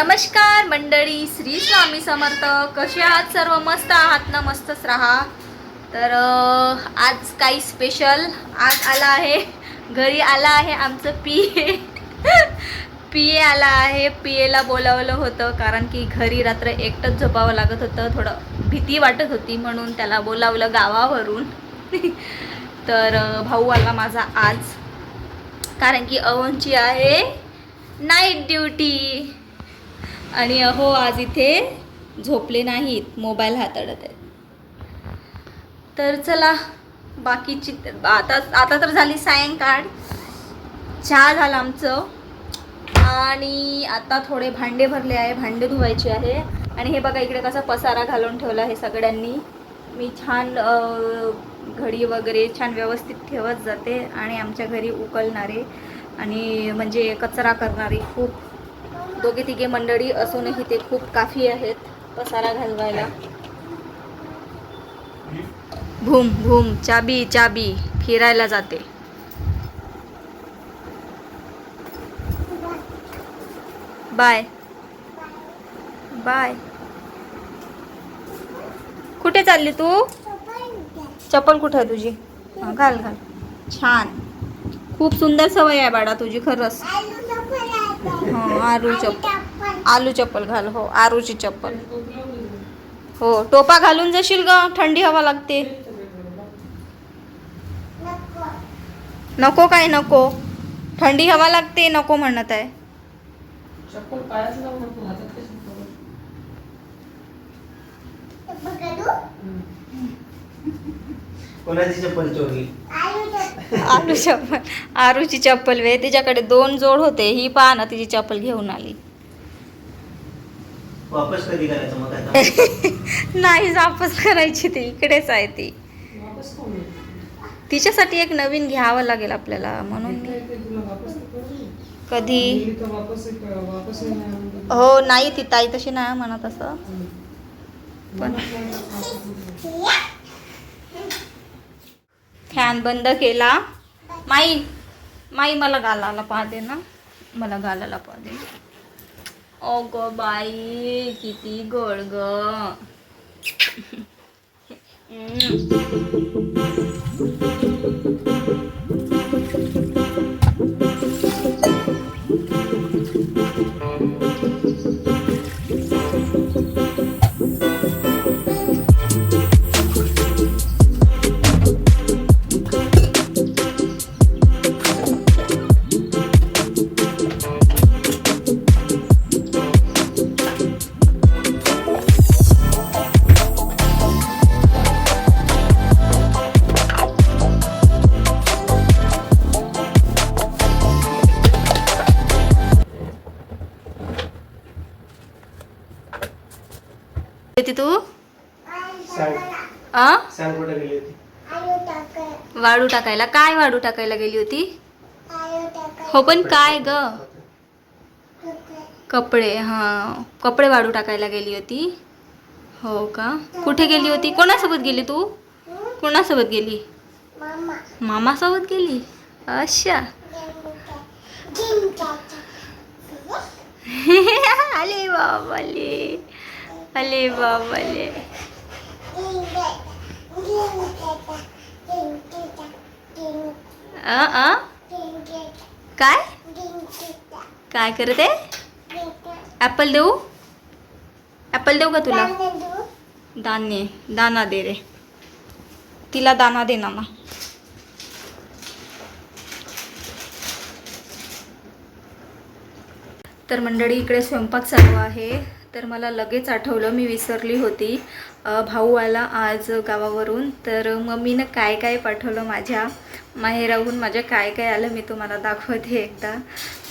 नमस्कार मंडळी श्री स्वामी समर्थ. कसे आहात सर्व? मस्त आहात ना? मस्तच राहा. तर आज काही स्पेशल आज आला आहे. घरी आला आहे आमचं पी ए. पी ए आला आहे. पी एला बोलावलं होतं कारण की घरी रात्र एकटंच झोपावं लागत होतं. थोडं भीती वाटत होती म्हणून त्याला बोलावलं गावावरून. तर भाऊ आला माझा आज. कारण की अवनची आहे नाईट ड्युटी आणि अहो आज इथे झोपले नाहीत. मोबाईल हाताळत आहेत. तर चला बाकीची आता आता तर झाली सायंकाळ. चहा झालं आमचं. आणि आता थोडे भांडे भरले आहे. भांडे धुवायचे आहे. आणि हे बघा इकडे कसा पसारा घालून ठेवला आहे सगळ्यांनी. मी छान घडी वगैरे छान व्यवस्थित ठेवत जाते आणि आमच्या घरी उकलणारे आणि म्हणजे कचरा करणारी खूप दोघे तिघे मंडळी असूनही ते खूप काफी आहेत. पसारा घालवायला. भूम भूम चाबी चाबी फिरायला जाते. बाय. बाय. कुठे चालली तू? चप्पल कुठं आहे तुझी? घाल घाल. छान. खूप सुंदर सवय आहे बाळा तुझी खरंच. हो आलू चप्पल. आलू चप्पल घाल हो आरूची चप्पल. हो टोपा घालून जाशील ग थंडी हवा लागते. नको. काय नको? थंडी हवा लागते नको म्हणत आहे. कोणाची चप्पल चोरली? आलू चप्पल आरूची चप्पल वे तिच्याकडे दोन जोड होते ही पहा ना तिची चप्पल घेऊन आली वापस कधी करायचं मग आता नाही वापस करायची ती इकडेच आहे ती? तिच्यासाठी एक नवीन घ्यावं लागेल आपल्याला म्हणून. कधी. हो नाही ती ताई तशी नाही म्हणत असं. पण- मला काय वापस येते. फॅन बंद केला. माई माई मला घालायला पाहते ना. मला घालायला पाहते ओ ग बाई किती गोड ग हम्म. येते तू? सांग. आ? सांग कुठं गेली होती? वाळू टाकायला. काय वाळू टाकायला गेली होती? हो पण काय ग? कपडे हां. कपडे वाळू टाकायला गेली होती. हो का? कुठे गेली होती? कोणासोबत गेली तू? कोणासोबत गेली? मामासोबत गेली? अच्छा. आले बाबाले अले बाबाले. अ अ? काय? काय करते ॲपल देऊ? ॲपल देऊ का तुला? दाणे दाना दे रे. तिला दाना दे ना मग तर मंडळी इकडे स्वयंपाक चालू आहे. तर मला लगेच आठवलं मी विसरली होती. भाऊ आला आज गावावरून. तर मम्मीनं काय काय पाठवलं माझ्या माहेराहून? माझ्या काय काय आलं मी तुम्हाला दाखवते एकदा.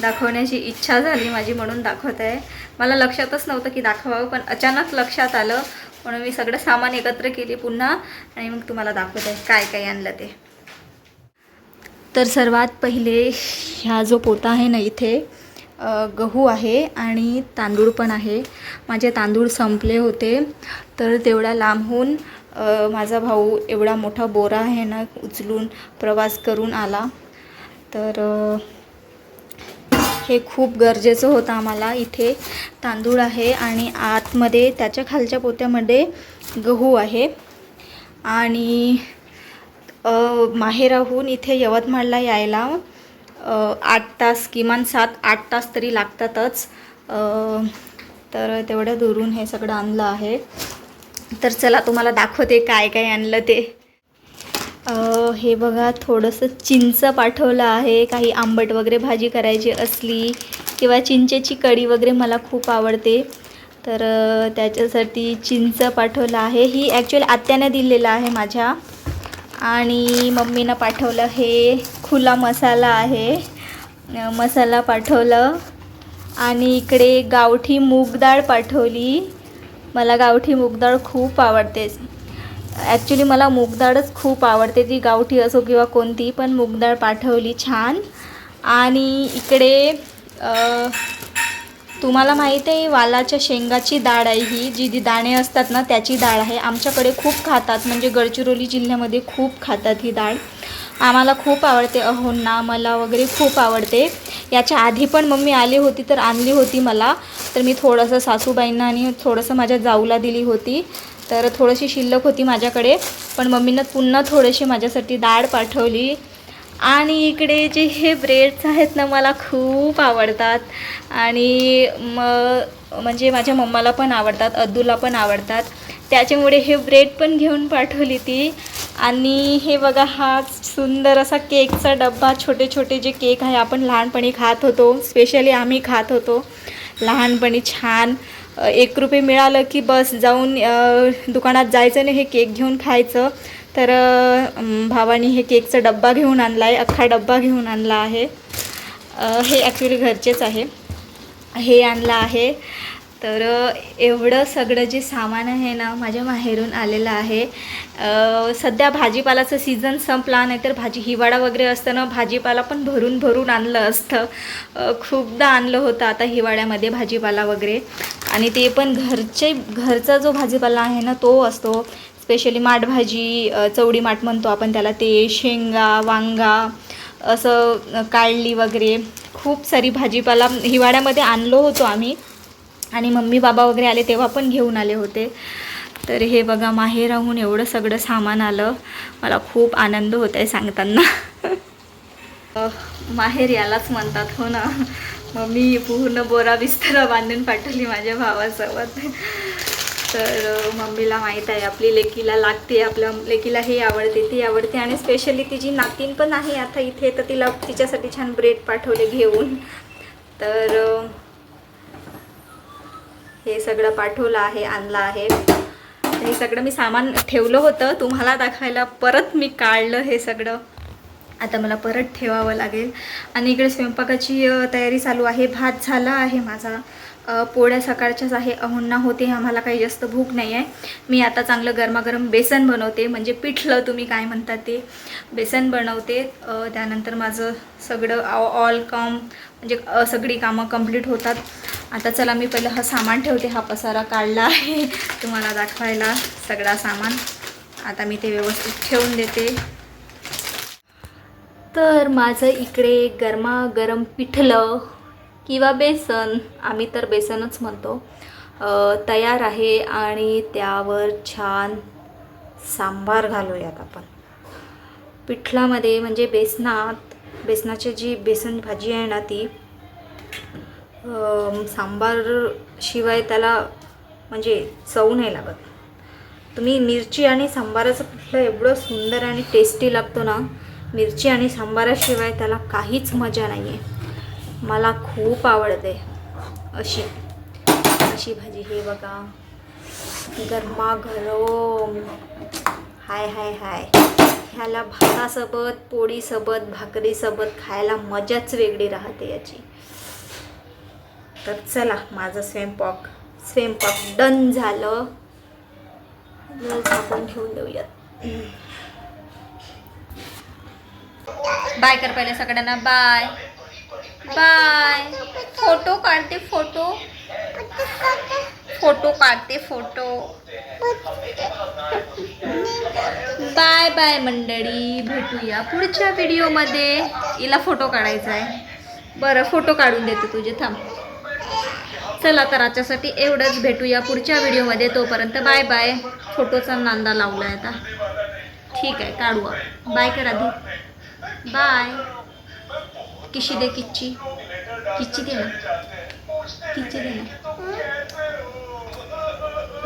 दाखवण्याची इच्छा झाली माझी म्हणून दाखवत आहे. मला लक्षातच नव्हतं की दाखवावं पण अचानक लक्षात आलं. म्हणून मी सगळं सामान एकत्र केले पुन्हा आणि मग तुम्हाला दाखवत आहे काय काय आणलं ते. तर सर्वात पहिले ह्या जो पोता आहे ना इथे गहू आहे आणि तांदूळ पण आहे. माझे तांदूळ संपले होते. तर तेवढ्या लांबहून माझा भाऊ एवढा मोठा बोरा आहे ना उचलून प्रवास करून आला. तर हे खूप गरजेचं होतं आम्हाला. इथे तांदूळ आहे आणि आतमध्ये त्याच्या खालच्या पोत्यामध्ये गहू आहे. आणि माहेराहून इथे यवतमाळला यायला आठ तास किमान सात आठ तास तरी लागतातच. तर तेवढं दुरून हे सगळं आणलं आहे. तर चला तुम्हाला दाखवते काय काय आणलं ते. हे बघा थोडंसं चिंच पाठवलं आहे. काही आंबट वगैरे भाजी करायची असली किंवा चिंचेची कढी वगैरे मला खूप आवडते. तर त्याच्यासाठी चिंच पाठवलं आहे. ही ॲक्च्युअली आत्याने दिलेलं आहे माझ्या. आणि मम्मीनं पाठवलं हे. खुला मसाला आहे. मसाला पाठवलं. आणि इकडे गावठी मूग डाळ पाठवली. मला गावठी मूगडाळ खूप आवडते. ॲक्च्युली मला मूग डाळच खूप आवडते. ती गावठी असो किंवा कोणती पण मूगडाळ पाठवली छान. आणि इकडे तुम्हाला माहीत आहे वालाच्या शेंगाची डाळ आहे ही. जी जी दाणे असतात ना त्याची डाळ आहे. आमच्याकडे खूप खातात. म्हणजे गडचिरोली जिल्ह्यामध्ये खूप खातात ही डाळ. आम्हाला खूप आवडते अहोंना मला वगैरे खूप आवडते. याच्या आधी पण मम्मी आली होती तर आणली होती मला. तर मी थोडंसं सासूबाईंना आणि थोडंसं माझ्या जाऊला दिली होती. तर थोडीशी शिल्लक होती माझ्याकडे. पण मम्मीनं पुन्हा थोडीशी माझ्यासाठी डाळ पाठवली. आणि इकडे जे हे ब्रेड्स आहेत ना मला खूप आवडतात. आणि म म्हणजे माझ्या मम्माला पण आवडतात अद्दूला पण आवडतात. त्याच्यामुळे हे ब्रेड पण घेऊन पाठवली ती. आणि हे बघा हा सुंदर असा केकचा डब्बा छोटे छोटे जे केक आहे आपण लहानपणी खात होतो. स्पेशली आम्ही खात होतो. लहानपणी छान एक रुपये मिळालं की बस जाऊन दुकानात जायचं नाही हे केक घेऊन खायचं. तर भावानी हे केकचा डब्बा घेऊन आणला आहे अख्खा डब्बा घेऊन आणला आहे. हे ॲक्च्युली घरचेच आहे. हे आणलं आहे. तर एवढं सगळं जे सामान आहे ना माझ्या माहेरून आलेलं आहे. सध्या भाजीपालाचं सीझन संपला नाहीतर भाजी हिवाळा वगैरे असताना भाजीपाला पण भरून भरून आणलं असतं. खूपदा आणलं होतं आता हिवाळ्यामध्ये भाजीपाला वगैरे. आणि ते पण घरचे घरचा जो भाजीपाला आहे ना तो असतो. स्पेशली माठभाजी चवडी माठ म्हणतो आपण त्याला ते शेंगा वांगा असं काळली वगैरे. खूप सारी भाजीपाला हिवाळ्यामध्ये आणलो होतो आम्ही. आणि मम्मी बाबा वगैरे आले तेव्हा पण घेऊन आले होते. तर हे बघा माहेराहून एवढं सगळं सामान आलं. मला खूप आनंद होत आहे सांगताना. माहेर यालाच म्हणतात हो ना. मम्मी पूर्ण बोरा बिस्तरा बांधून पाठवली माझ्या भावासोबत. तर मम्मीला माहीत आहे आपली लेकीला लागते आपल्या लेकीला हे आवडते ती आवडते. आणि स्पेशली तिची नातीन पण आहे आता इथे तर तिला तिच्यासाठी छान ब्रेड पाठवले घेऊन. तर हे सगळं पाठवलं आहे आणलं आहे. हे सगळं मी सामान ठेवलं होतं. तुम्हाला दाखवायला परत मी काढलं हे सगळं. आता मला परत ठेवावं लागेल. आणि इकडे स्वयंपाकाची तयारी चालू आहे. भात झाला आहे माझा. पोळ्या सकाळच्याच आहे. अहुन्ना होते. आम्हाला काही जास्त भूक नाही आहे. मी आता चांगलं गरमागरम बेसन बनवते. म्हणजे पिठलं तुम्ही काय म्हणता ते. बेसन बनवते. त्यानंतर माझं सगळं ऑल कम म्हणजे सगळी कामं कंप्लीट होतात. आता चला मी पहिलं हा सामान ठेवते हा पसारा काढला आहे. तुम्हाला दाखवायला सगळा सामान. आता मी ते व्यवस्थित ठेवून देते. तर माझं इकडे गरमागरम पिठलं किंवा बेसन आम्ही तर बेसनच म्हणतो तयार आहे आणि त्यावर छान सांबार घालूयात आपण. पिठलामध्ये म्हणजे बेसनात बेसनाची जी बेसन भाजी आहे ना ती सांबार शिवाय त्याला म्हणजे चव नाही लागत. तुम्ही मिरची आणि सांबाराचं कुठलं एवढं सुंदर आणि टेस्टी लागतो ना मिरची आणि सांबाराशिवाय त्याला काहीच मजा नाही आहे मला खूप आवडते अशी अशी भाजी. हे बघा गरमागरम. हाय हाय हाय. ह्याला भातासोबत पोळीसोबत भाकरीसोबत खायला मजाच वेगळी राहते याची. तर चला माझं स्वयंपाक स्वयंपाक डन झालं. आपण ठेवून देऊयात. बाय कर पहिले सगळ्यांना. बाय बाय फोटो काढते फोटो फोटो काढते फोटो बाय बाय मंडळी. भेटूया पुढच्या व्हिडिओमध्ये हिला फोटो काढायचा आहे बरं फोटो काढून देते तुझे. थांब. चला तर आजच्यासाठी एवढंच. भेटूया पुढच्या व्हिडिओमध्ये. तोपर्यंत बाय बाय. फोटोचा नांदा लावलाय आता. ठीक आहे काढू आपण. बाय करा दी बाय. किशी दे किच्ची. किच्ची दे ना. किच्ची दे ना.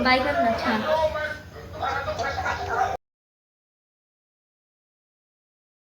बाय कर ना. छान.